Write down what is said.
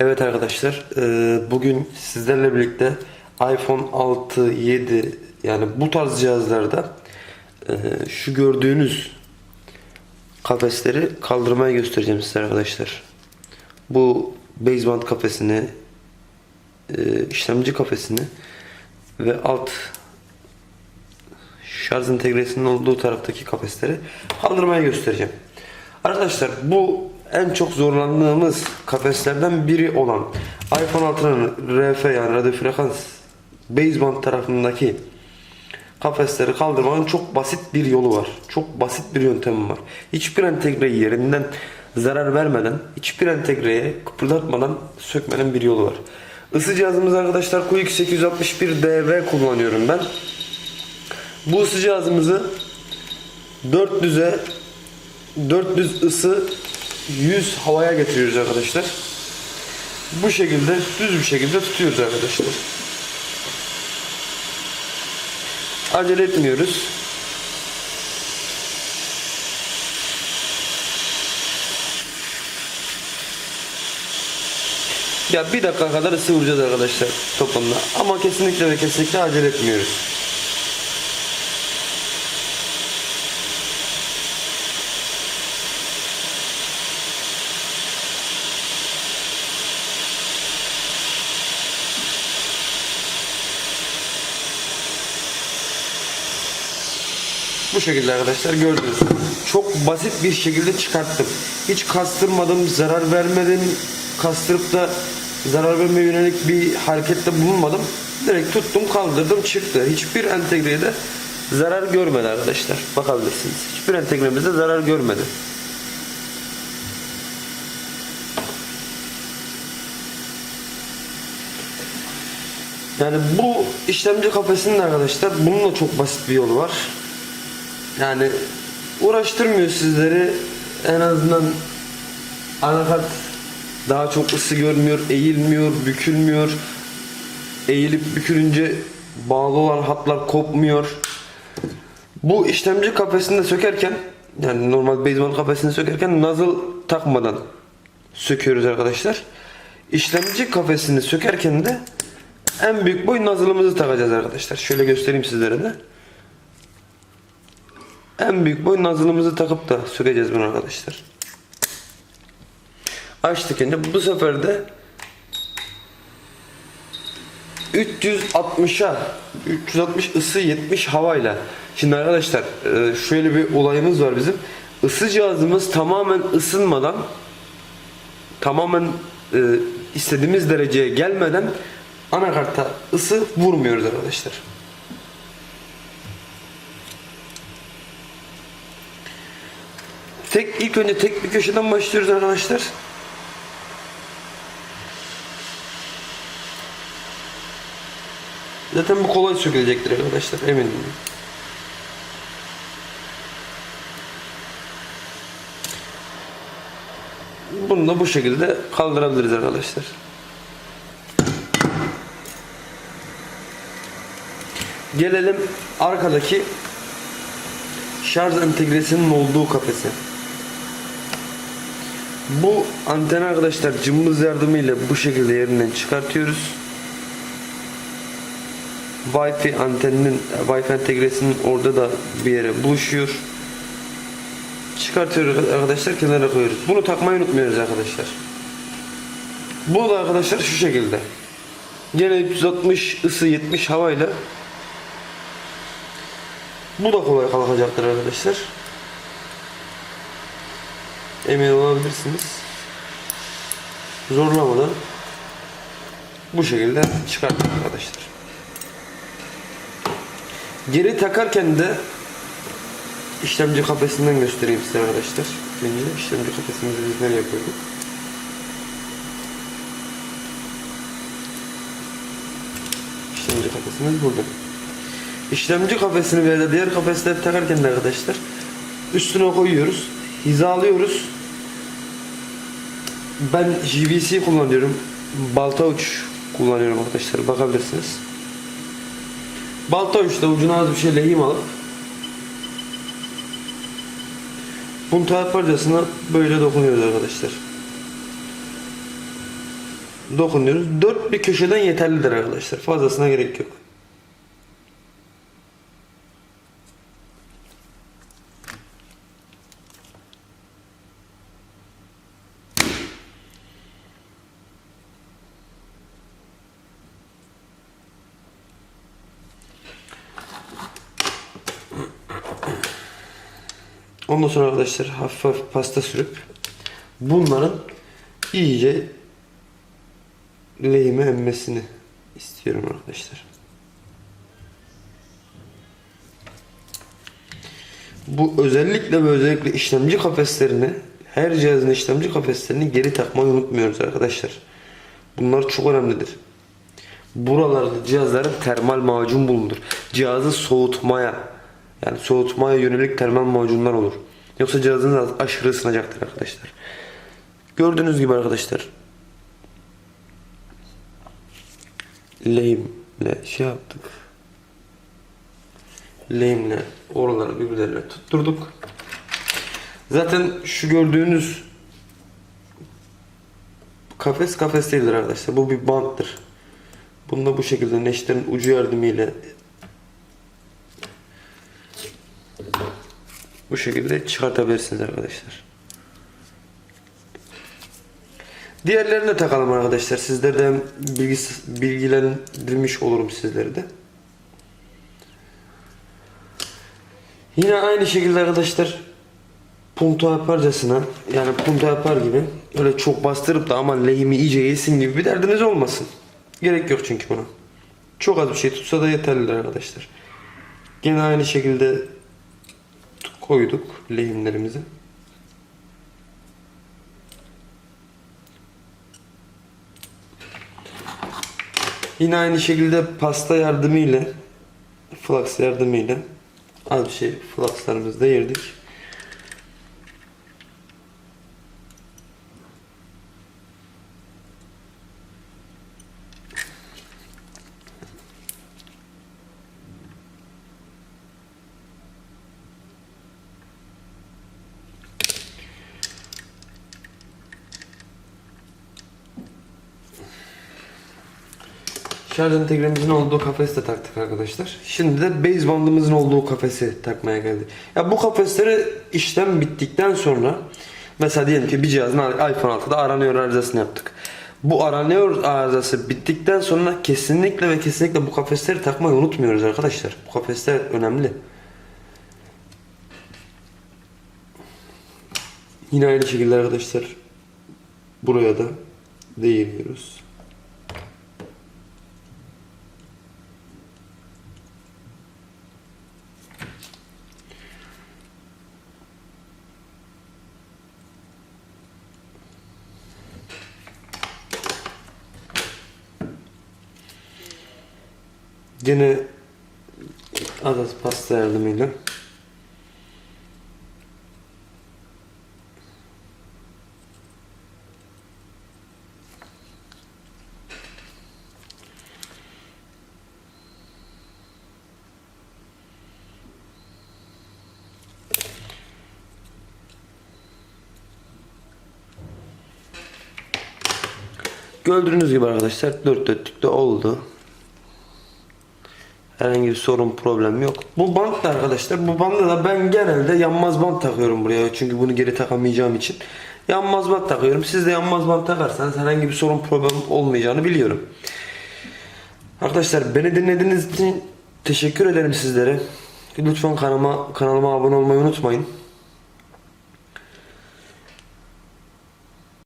Evet arkadaşlar, e, bugün sizlerle birlikte iPhone 6, 7 yani bu tarz cihazlarda e, şu gördüğünüz kafesleri kaldırmaya göstereceğim size arkadaşlar. Bu baseband kafesini, e, işlemci kafesini ve alt şarj entegresinin olduğu taraftaki kafesleri kaldırmaya göstereceğim. Arkadaşlar bu en çok zorlandığımız kafeslerden biri olan iPhone 6'nın RF yani radyo frekans baseband tarafındaki kafesleri kaldırmanın çok basit bir yolu var. Çok basit bir yöntemi var. Hiçbir entegreyi yerinden zarar vermeden, hiçbir entegreye kıpırdatmadan sökmenin bir yolu var. Isı cihazımız arkadaşlar QX 861 DV kullanıyorum ben. Bu ısı cihazımızı 400'e 400 ısı 100 havaya getiriyoruz arkadaşlar. Bu şekilde düz bir şekilde tutuyoruz arkadaşlar. Acele etmiyoruz. Ya bir dakika kadar ısı vuracağız arkadaşlar toplamda. Ama kesinlikle ve kesinlikle acele etmiyoruz. Bu şekilde arkadaşlar gördünüz. Çok basit bir şekilde çıkarttım. Hiç kastırmadım, zarar vermedim. Kastırıp da zarar vermeye yönelik bir harekette bulunmadım. Direkt tuttum, kaldırdım, çıktı. Hiçbir entegreye de zarar görmedi arkadaşlar. Bakabilirsiniz. Hiçbir entegremizde zarar görmedi. Yani bu işlemci kafesinin arkadaşlar bunun da çok basit bir yolu var. Yani uğraştırmıyor sizleri. En azından anakart daha çok ısı görmüyor, eğilmiyor, bükülmüyor. Eğilip bükülünce bağlı olan hatlar kopmuyor. Bu işlemci kafesini de sökerken yani normal baseball kafesini sökerken nozzle takmadan söküyoruz arkadaşlar. İşlemci kafesini sökerken de en büyük boy nozzle'ımızı takacağız arkadaşlar. Şöyle göstereyim sizlere de. En büyük boy nozzle'ımızı takıp da sökeceğiz bunu arkadaşlar. Açtık önce. Bu sefer de 360'a 360 ısı 70 havayla. Şimdi arkadaşlar e, şöyle bir olayımız var bizim. Isı cihazımız tamamen ısınmadan tamamen e, istediğimiz dereceye gelmeden anakarta ısı vurmuyoruz arkadaşlar. Tek ilk önce tek bir köşeden başlıyoruz arkadaşlar. Zaten bu kolay sökülecektir arkadaşlar eminim. Bunu da bu şekilde kaldırabiliriz arkadaşlar. Gelelim arkadaki şarj entegresinin olduğu kafese. Bu anten arkadaşlar cımbız yardımıyla bu şekilde yerinden çıkartıyoruz. Wi-Fi anteninin Wi-Fi entegresinin orada da bir yere buluşuyor. Çıkartıyoruz arkadaşlar kenara koyuyoruz. Bunu takmayı unutmuyoruz arkadaşlar. Bu da arkadaşlar şu şekilde. Gene 360 ısı 70 havayla bu da kolay kalkacaktır arkadaşlar. Emin olabilirsiniz. Zorlamadan bu şekilde çıkarttık arkadaşlar. Geri takarken de işlemci kafesinden göstereyim size arkadaşlar. Önce işlemci kafesimizi biz nereye koyduk? İşlemci kafesimiz burada. İşlemci kafesini veya diğer kafesleri takarken de arkadaşlar üstüne koyuyoruz. Hizalıyoruz. Ben JVC kullanıyorum. Balta uç kullanıyorum arkadaşlar. Bakabilirsiniz. Balta uçta ucuna az bir şey lehim alıp punta yaparcasına böyle dokunuyoruz arkadaşlar. dokunuyoruz. Dört bir köşeden yeterlidir arkadaşlar. Fazlasına gerek yok. Ondan sonra arkadaşlar hafif hafif pasta sürüp bunların iyice lehime emmesini istiyorum arkadaşlar. Bu özellikle ve özellikle işlemci kafeslerini her cihazın işlemci kafeslerini geri takmayı unutmuyoruz arkadaşlar. Bunlar çok önemlidir. Buralarda cihazların termal macun bulunur. Cihazı soğutmaya yani soğutmaya yönelik termal macunlar olur. Yoksa cihazınız aşırı ısınacaktır arkadaşlar. Gördüğünüz gibi arkadaşlar lehimle şey yaptık. Lehimle oraları birbirlerine tutturduk. Zaten şu gördüğünüz kafes kafes değildir arkadaşlar. Bu bir banttır. Bunu da bu şekilde neşterin ucu yardımıyla bu şekilde çıkartabilirsiniz arkadaşlar. Diğerlerini de takalım arkadaşlar. Sizlerden bilgi, bilgilendirmiş olurum sizleri de. Yine aynı şekilde arkadaşlar punto yaparcasına yani punto yapar gibi öyle çok bastırıp da aman lehimi iyice yesin gibi bir derdiniz olmasın. Gerek yok çünkü buna. Çok az bir şey tutsa da yeterlidir arkadaşlar. Gene aynı şekilde koyduk lehimlerimizi. Yine aynı şekilde pasta yardımıyla flux yardımıyla az bir şey fluxlarımızı da yerdik. Şarj entegremizin olduğu kafesi de taktık arkadaşlar. Şimdi de base bandımızın olduğu kafesi takmaya geldik. Ya bu kafesleri işlem bittikten sonra mesela diyelim ki bir cihazın iPhone 6'da aranıyor arızasını yaptık. Bu aranıyor arızası bittikten sonra kesinlikle ve kesinlikle bu kafesleri takmayı unutmuyoruz arkadaşlar. Bu kafesler önemli. Yine aynı şekilde arkadaşlar buraya da değiniyoruz. Gene az pasta yardımıyla Gördüğünüz gibi arkadaşlar dört dörtlükte oldu. Herhangi bir sorun problem yok. Bu bant da arkadaşlar bu banda da ben genelde yanmaz bant takıyorum buraya. Çünkü bunu geri takamayacağım için. Yanmaz bant takıyorum. Siz de yanmaz bant takarsanız herhangi bir sorun problem olmayacağını biliyorum. Arkadaşlar beni dinlediğiniz için teşekkür ederim sizlere. Lütfen kanalıma, kanalıma abone olmayı unutmayın.